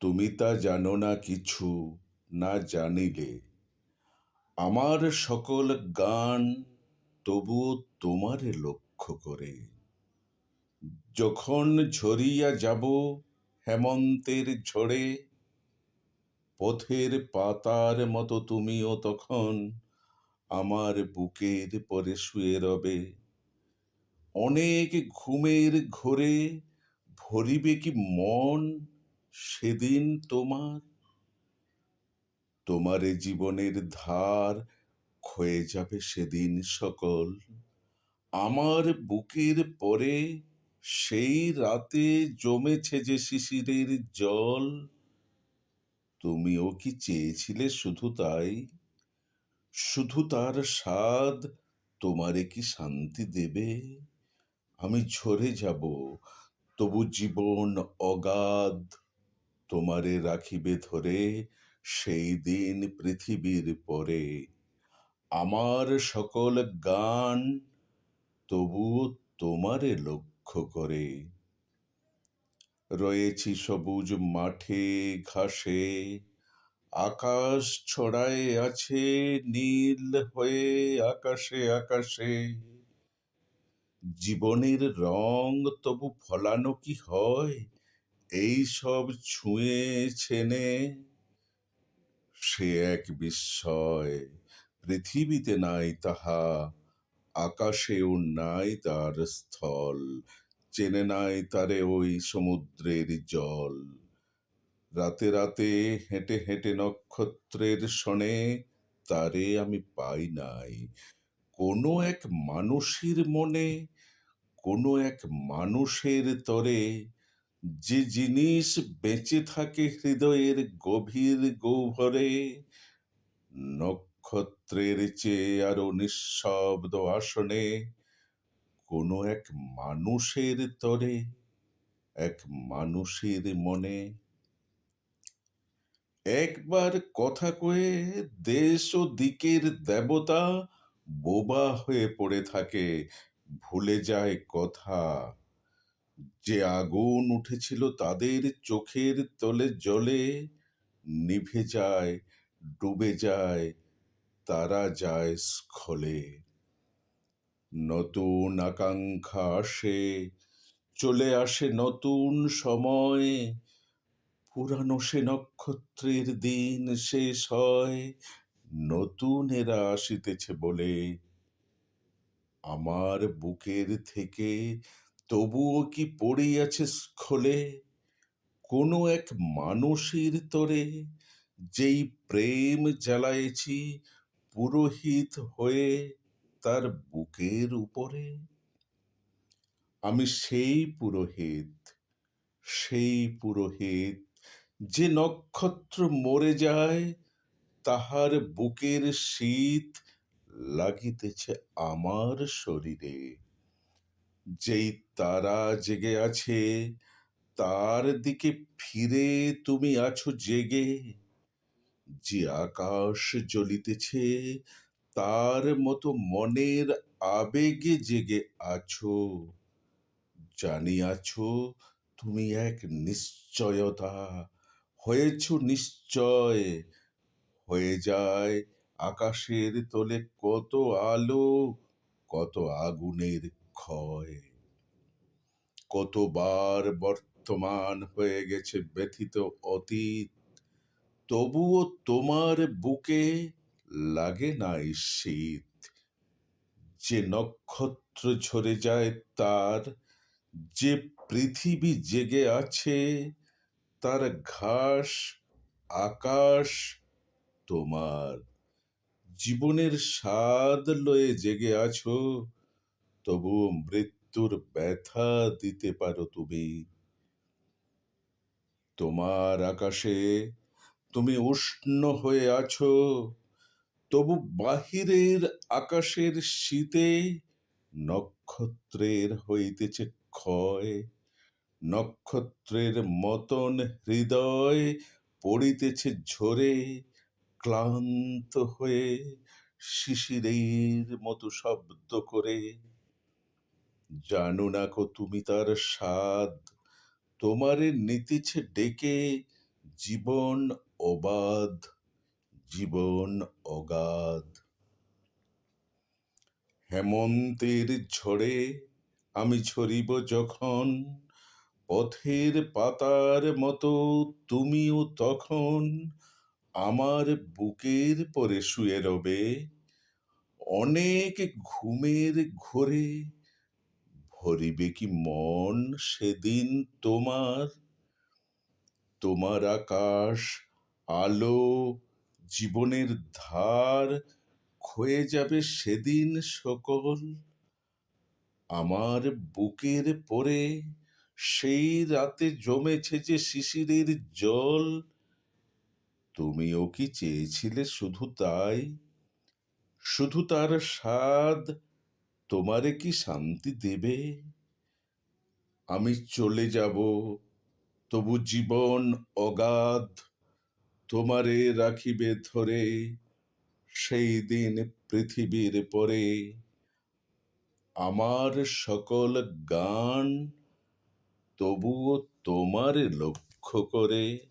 তুমি তা জানো না কিছু না জানিলে। আমার সকল গান তবুও তোমারে লক্ষ্য করে। যখন ঝরিয়া যাব হেমন্তের ঝড়ে, পথের পাতার মতো তুমিও তখন আমার বুকের পরে শুয়ে রবে। অনেক ঘুমের ঘোরে ভরিবে কি মন সেদিন তোমার, তোমারে জীবনের ধার ক্ষয়ে যাবে সেদিন সকল। আমার বুকের পরে সেই রাতে জমেছে যে শিশিরের জল। তুমিও কি চেয়েছিলে শুধু তাই? শুধু তার স্বাদ তোমারে কি শান্তি দেবে? আমি ঝরে যাব, তবু জীবন অগাধ তোমারে রাখিবে ধরে সেই দিন পৃথিবীর পরে। আমার সকল গান তবুও তোমারে লক্ষ্য করে। রয়েছি সবুজ মাঠে ঘাসে, আকাশ ছড়ায় আছে নীল হয়ে আকাশে আকাশে। জীবনের রং তবু ফলানো কি হয়? এই সব ছুঁয়ে ছেনে সে এক বিস্ময়। পৃথিবীতে নাই তাহা আকাশেও নাই তার স্থল। চেনে নাই তারে ওই সমুদ্রের জল। রাতে রাতে হেঁটে হেঁটে নক্ষত্রের শনে তারে আমি পাই নাই। কোনো এক মানুষের মনে, কোনো এক মানুষের তরে যে জিনিস বেঁচে থাকে হৃদয়ের গভীর গৌভরে, নক্ষত্রের চেয়ে আরও নিঃশব্দ আসনে কোনো এক মানুষের তরে, এক মানুষের মনে। একবার কথা কয়ে দেশ ও দিকের দেবতা বোবা হয়ে পড়ে থাকে, ভুলে যায় কথা। যে আগুন উঠেছিল তাদের চোখের তলে জলে নিভে যায়, ডুবে যায়, তারা যায় স্খলে নতুন আকাঙ্ক্ষা আসে, চলে আসে নতুন সময়। পুরানো সে নক্ষত্রের দিন শেষ হয়, নতুন এরা আসিতেছে বলে। আমার বুকের থেকে তবুও কি পড়িয়াছে স্খলে কোনো এক মানুষের তরে যেই প্রেম জ্বালাইছি পুরোহিত হয়ে তার বুকের উপরে। আমি সেই পুরোহিত সেই পুরোহিত যে নক্ষত্র মরে যায় তাহার বুকের শীত লাগিতেছে আমার শরীরে। যেই তারা জেগে আছে, তার দিকে ফিরে তুমি আছো জেগে। যে আকাশ জ্বলিতেছে, তার মতো মনের আবেগে জেগে আছো। জানিয়াছো তুমি এক নিশ্চয়তা, হয়েছ নিশ্চয়। হয়ে যায় আকাশের তোলে কত আলো, কত আগুনের ক্ষয়। কতবার বর্তমান হয়ে গেছে ব্যথিত অতীত, তবুও তোমার বুকে লাগে নাই শীত। যে নক্ষত্র ঝরে যায় তার, যে পৃথিবী জেগে আছে, তার ঘাস, আকাশ তোমার। জীবনের স্বাদ লয়ে জেগে আছো তবু মৃত্যুর ব্যথা দিতে পারো তুমি। তোমার আকাশে তুমি উষ্ণ হয়ে আছো, তবু বাহিরের আকাশের শীতে নক্ষত্রের হইতেছে ক্ষয়, নক্ষত্রের মতন হৃদয় পড়িতেছে ঝরে, ক্লান্ত হয়ে শিশিরের মতো শব্দ করে। জানো না কো তুমি তার স্বাদ। তোমারে নিতেছে ডেকে জীবন অবাধ, জীবন অগাধ। হেমন্তের ঝড়ে আমি ছড়িব যখন, পথের পাতার মতো তুমিও তখন আমার বুকের পরে শুয়ে রবে। অনেক ঘুমের ঘোরে ভরিবে কি মন সেদিন তোমার? তোমার আকাশ, আলো, জীবনের ধার ক্ষয়ে যাবে সেদিন সকল। আমার বুকের পরে সেই রাতে জমেছে যে শিশিরের জল। তুমিও কি চেয়েছিলে শুধু তাই? শুধু তার স্বাদ তোমারে কি শান্তি দেবে? আমি চলে যাব, তবু জীবন অগাধ তোমারে রাখিবে ধরে, সেই দিন পৃথিবীর পরে। আমার সকল গান তবুও তোমারে লক্ষ্য করে।